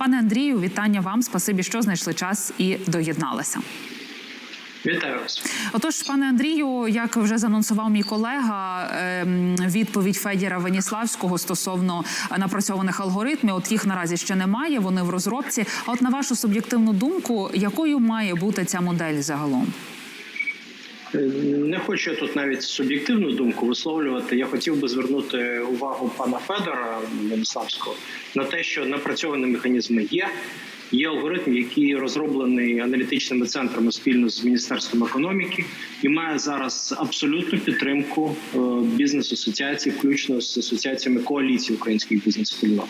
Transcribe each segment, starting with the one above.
Пане Андрію, вітання вам. Спасибі, що знайшли час і доєдналися. Вітаю вас. Отож, пане Андрію, як вже занонсував мій колега, ем, відповідь Федіра Веніславського стосовно напрацьованих алгоритмів, от їх наразі ще немає. Вони в розробці. А от на вашу суб'єктивну думку, якою має бути ця модель загалом? Хочу тут навіть суб'єктивну думку висловлювати. Я хотів би звернути увагу пана Федора Венеславського на те, що напрацьовані механізми є. Є алгоритм, який розроблений аналітичними центрами спільно з міністерством економіки, і має зараз абсолютну підтримку е, бізнес-асоціацій, включно з асоціаціями коаліції українських бізнес-спільнот.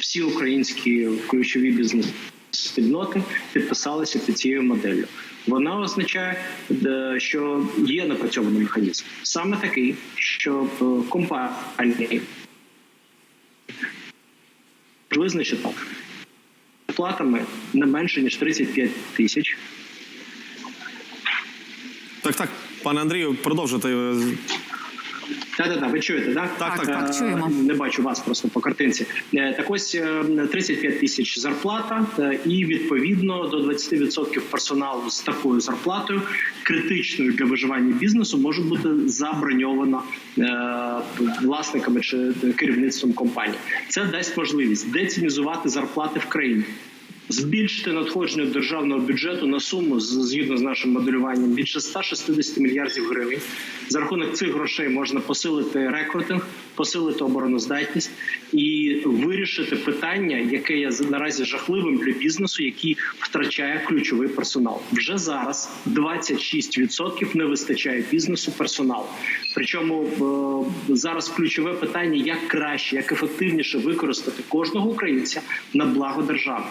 Всі українські ключові бізнес-спільноти підписалися під цією моделлю. Вона означає, е, що є напрацьований механізм, саме такий, що е, компанії визначити платами не менше ніж 35 тисяч. Так, так, пане Андрію, продовжуйте. Так, так, так, ви чуєте, так? Так, так, так, Е, чуємо. Не бачу вас просто по картинці. Е, Так ось е, 35 тисяч зарплата, е, і відповідно до 20% персоналу з такою зарплатою, критичною для виживання бізнесу, може бути заброньовано е, власниками чи керівництвом компанії. Це дасть можливість децінізувати зарплати в країні. Збільшити надходження державного бюджету на суму згідно з нашим моделюванням більше 160 мільярдів гривень. За рахунок цих грошей можна посилити рекрутинг, посилити обороноздатність і вирішити питання, яке є наразі жахливим для бізнесу, який втрачає ключовий персонал. Вже зараз 26% не вистачає бізнесу персоналу. Причому е, зараз ключове питання: як краще, як ефективніше використати кожного українця на благо держави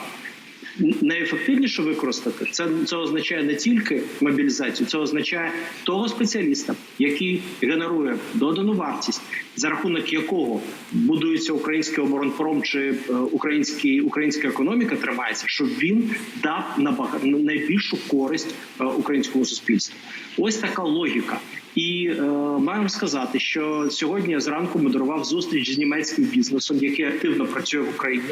найефективніше використати це, це означає не тільки мобілізацію, це означає того спеціаліста, який генерує додану вартість, за рахунок якого будується український оборонпром чи е, український українська економіка тримається, щоб він дав набагато найбільшу користь е, українському суспільству. Ось така логіка. І е, маю сказати, що сьогодні зранку модерував зустріч з німецьким бізнесом, який активно працює в Україні,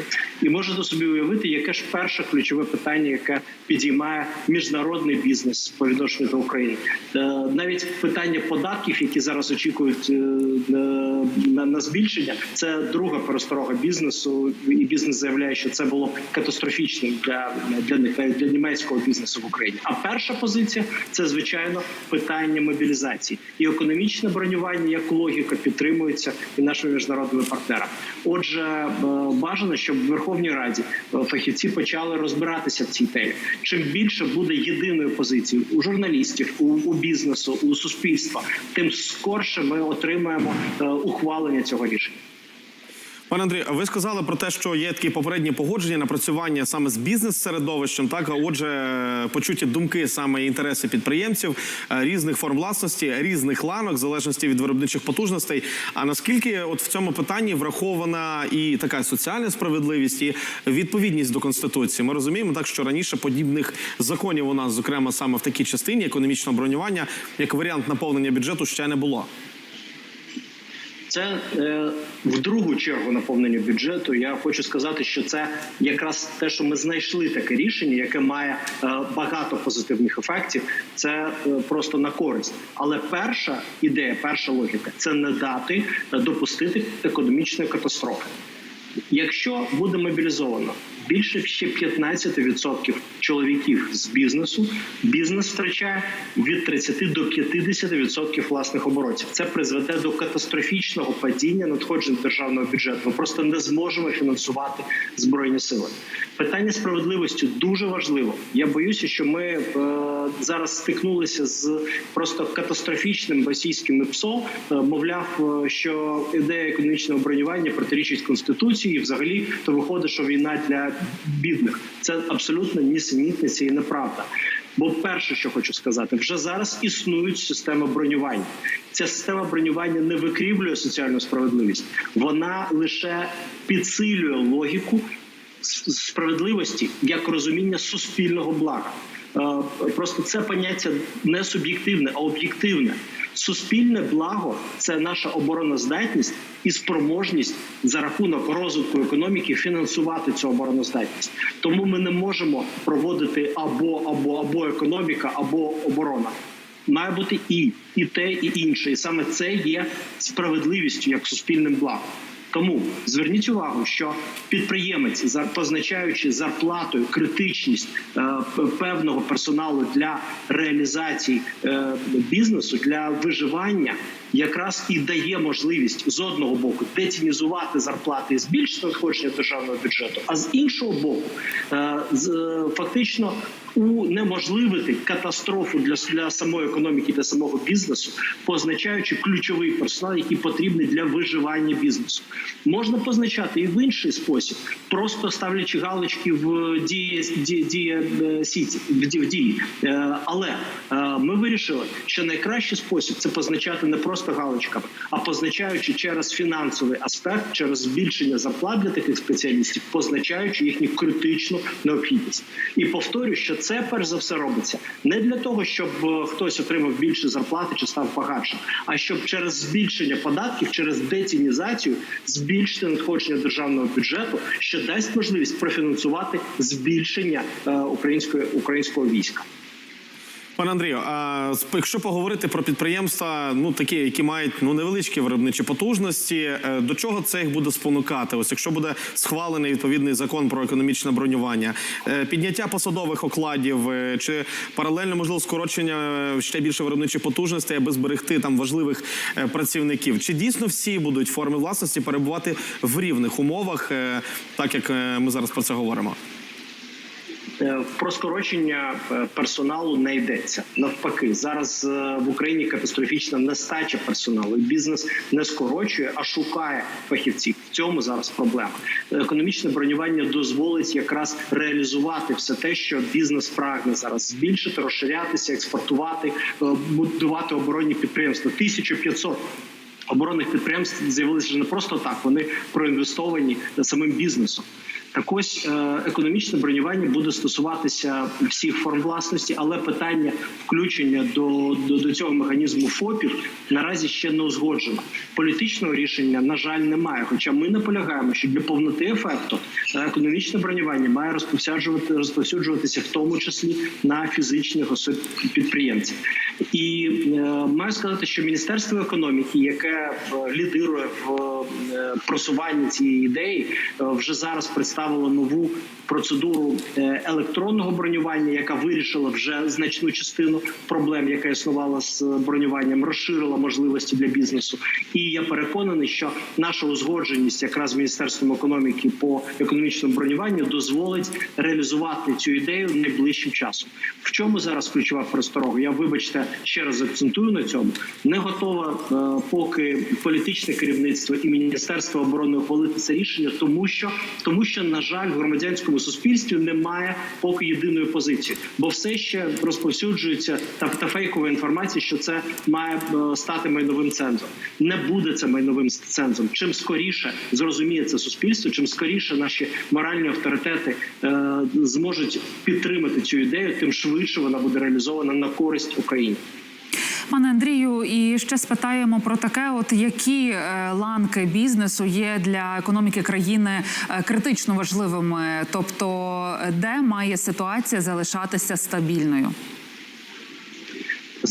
і можете собі уявити, яке ж перше ключове питання, яке підіймає міжнародний бізнес по відношенню до України. Е, навіть питання податків, які зараз очікують е, на, на збільшення, це друга пересторога бізнесу, і бізнес заявляє, що це було катастрофічним для, для них для німецького бізнесу в Україні. А перша позиція це звичайно питання мобілізації і економічне бронювання як логіка підтримується і нашими міжнародними партнерами. Отже, е, бажано, щоб в Верховній Раді е, фахівці почали розбиратися в цій темі. Чим більше буде єдиної позиції у журналістів, у, у бізнесу, у суспільства, тим скорше ми отримаємо е, ухвалення цього рішення. Пане Андрію, ви сказали про те, що є такі попередні погодження, напрацювання саме з бізнес-середовищем. Так, отже, почуті думки, саме інтереси підприємців е, різних форм власності, різних ланок, в залежності від виробничих потужностей. А наскільки от в цьому питанні врахована і така соціальна справедливість, і відповідність до конституції? Ми розуміємо так, що раніше подібних законів у нас, зокрема, саме в такій частині економічного бронювання, як варіант наповнення бюджету, ще не було. Це е, в другу чергу наповнення бюджету. Я хочу сказати, що це якраз те, що ми знайшли таке рішення, яке має е, багато позитивних ефектів. Це е, просто на користь. Але перша ідея, перша логіка це не дати е, допустити економічної катастрофи. Якщо буде мобілізовано більше ще 15% чоловіків з бізнесу, бізнес втрачає від 30 до 50% власних оборотів. Це призведе до катастрофічного падіння надходжень державного бюджету. Ми просто не зможемо фінансувати збройні сили. Питання справедливості дуже важливо. Я боюся, що ми е, зараз стикнулися з просто катастрофічним російським ПСО. Е, мовляв, е, що ідея економічного бронювання протирічить конституції, і взагалі то виходить, що війна для бідних це абсолютно нісенітниця і неправда. Бо перше, що хочу сказати, вже зараз існують системи бронювання. Ця система бронювання не викрівлює соціальну справедливість, вона лише підсилює логіку справедливості як розуміння суспільного блага. Е, Просто це поняття не суб'єктивне, а об'єктивне. Суспільне благо це наша обороноздатність і спроможність за рахунок розвитку економіки фінансувати цю обороноздатність. Тому ми не можемо проводити або або або економіка, або оборона. Має бути і і те, і інше, і саме це є справедливістю як суспільним благом. Тому зверніть увагу, що підприємець, позначаючи зарплатою критичність е, певного персоналу для реалізації е, бізнесу для виживання, якраз і дає можливість з одного боку децінізувати зарплати і збільшити надходження державного бюджету, а з іншого боку, е, е, фактично унеможливити катастрофу для, для самої економіки, для самого бізнесу, позначаючи ключовий персонал, який потрібний для виживання бізнесу. Можна позначати і в інший спосіб, просто ставлячи галочки в дії дії, дії е, сіті в ді- в дії. Але ми вирішили, що найкращий спосіб це позначати не просто галочками, а позначаючи через фінансовий аспект, через збільшення зарплат для таких спеціалістів, позначаючи їхню критичну необхідність. І повторю, що це перш за все робиться не для того, щоб е, хтось отримав більше зарплати чи став багатшим, а щоб через збільшення податків, через децінізацію збільшити надходження державного бюджету, що дасть можливість профінансувати збільшення е, української українського війська. Пане Андрію, а якщо поговорити про підприємства, ну такі, які мають ну невеличкі виробничі потужності, е, до чого це їх буде спонукати? Ось якщо буде схвалений відповідний закон про економічне бронювання, е, підняття посадових окладів е, чи паралельно можливо скорочення ще більше виробничих потужностей, аби зберегти там важливих працівників. Чи дійсно всі будуть форми власності перебувати в рівних умовах, так як ми зараз про це говоримо? Е, Про скорочення е, персоналу не йдеться. Навпаки, зараз е, в Україні катастрофічна нестача персоналу. Бізнес не скорочує, а шукає фахівців. В цьому зараз проблема. Економічне бронювання дозволить якраз реалізувати все те, що бізнес прагне зараз збільшити, розширятися, експортувати, будувати оборонні підприємства. 1500 оборонних підприємств з'явилися не просто так. Вони проінвестовані самим бізнесом. Так ось е, економічне бронювання буде стосуватися всіх форм власності, але питання включення до, до, до цього механізму ФОПів наразі ще не узгоджено. Політичного рішення, на жаль, немає. Хоча ми наполягаємо, що для повноти ефекту е, економічне бронювання має розповсюджувати розповсюджуватися в тому числі на фізичних особ підприємців. І е, маю сказати, що Міністерство економіки, яке е, лідирує в е, просуванні цієї ідеї, вже зараз представило нову процедуру електронного бронювання, яка вирішила вже значну частину проблем, яка існувала з бронюванням, розширила можливості для бізнесу. І я переконаний, що наша узгодженість якраз з міністерством економіки по економічному бронюванню дозволить реалізувати цю ідею найближчим часом. В чому зараз ключова пересторога? Я вибачте ще раз акцентую на цьому. Не готова е, поки політичне керівництво і міністерство оборони ухвалити це рішення, тому що тому, що на жаль, в громадянському суспільстві немає поки єдиної позиції, бо все ще розповсюджується та, та фейкова інформація, що це має е, стати майновим центром. Не буде це майновим центром. Чим скоріше зрозуміє це суспільство, чим скоріше наші моральні авторитети е, зможуть підтримати цю ідею, тим швидше вона буде реалізована на користь України. Пане Андрію, і ще спитаємо про таке: от які е, ланки бізнесу є для економіки країни е, критично важливими, тобто де має ситуація залишатися стабільною?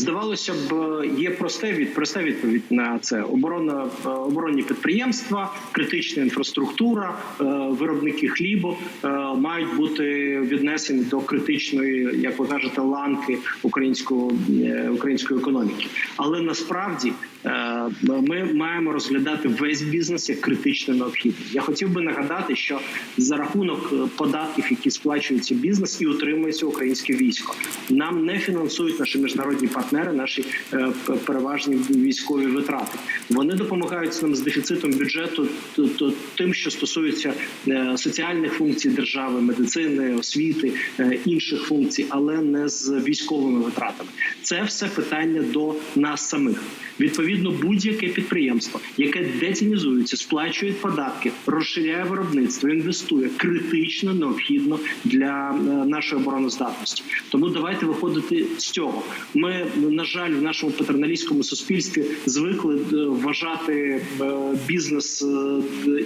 Здавалося б, є просте від проста відповідь на це: оборона е, оборонні підприємства, критична інфраструктура, е, виробники хлібу е, мають бути віднесені до критичної, як ви кажете, ланки українського е, української економіки. Але насправді ми маємо розглядати весь бізнес як критично необхідний. Я хотів би нагадати, що за рахунок е, податків, які сплачується бізнес і утримується українське військо, нам не фінансують наші міжнародні партнери, наші е, переважні військові витрати. Вони допомагають нам з дефіцитом бюджету, т- т- тим, що стосується е, соціальних функцій держави, медицини, освіти, е, інших функцій, але не з військовими витратами. Це все питання до нас самих. Відповідно. відповідно будь-яке підприємство, яке децінізується, сплачує податки, розширяє виробництво, інвестує критично необхідно для е, нашої обороноздатності. Тому давайте виходити з цього. Ми на жаль в нашому патерналістському суспільстві звикли е, вважати е, бізнес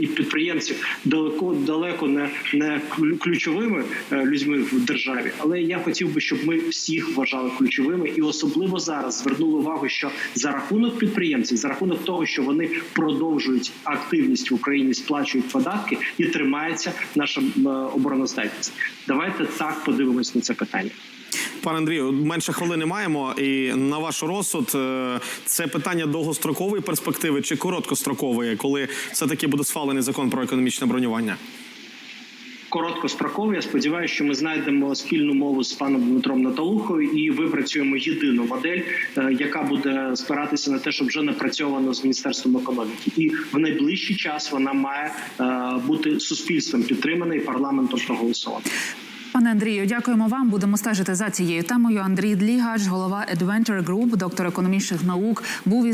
і підприємців далеко далеко не, не ключовими людьми в державі. Але я хотів би, щоб ми всіх вважали ключовими, і особливо зараз звернули увагу, що за рахунок підприємців, за рахунок того, що вони продовжують активність в Україні, сплачують податки і тримається наша е, обороноздатність. Давайте так подивимось на це питання. Пане Андрію, менше хвилини маємо. І на ваш розсуд е, це питання довгострокової перспективи чи короткострокової, коли все таки буде схвалений закон про економічне бронювання? Короткостроково. Я сподіваюся, що ми знайдемо спільну мову з паном Дмитром Наталухою і випрацюємо єдину модель, е, яка буде спиратися на те, що вже напрацьовано з міністерством економіки, і в найближчий час вона має е, бути суспільством підтримана і парламентом проголосована. Пане Андрію, дякуємо вам. Будемо стежити за цією темою. Андрій Длігач, голова Adventure Group, доктор економічних наук, був із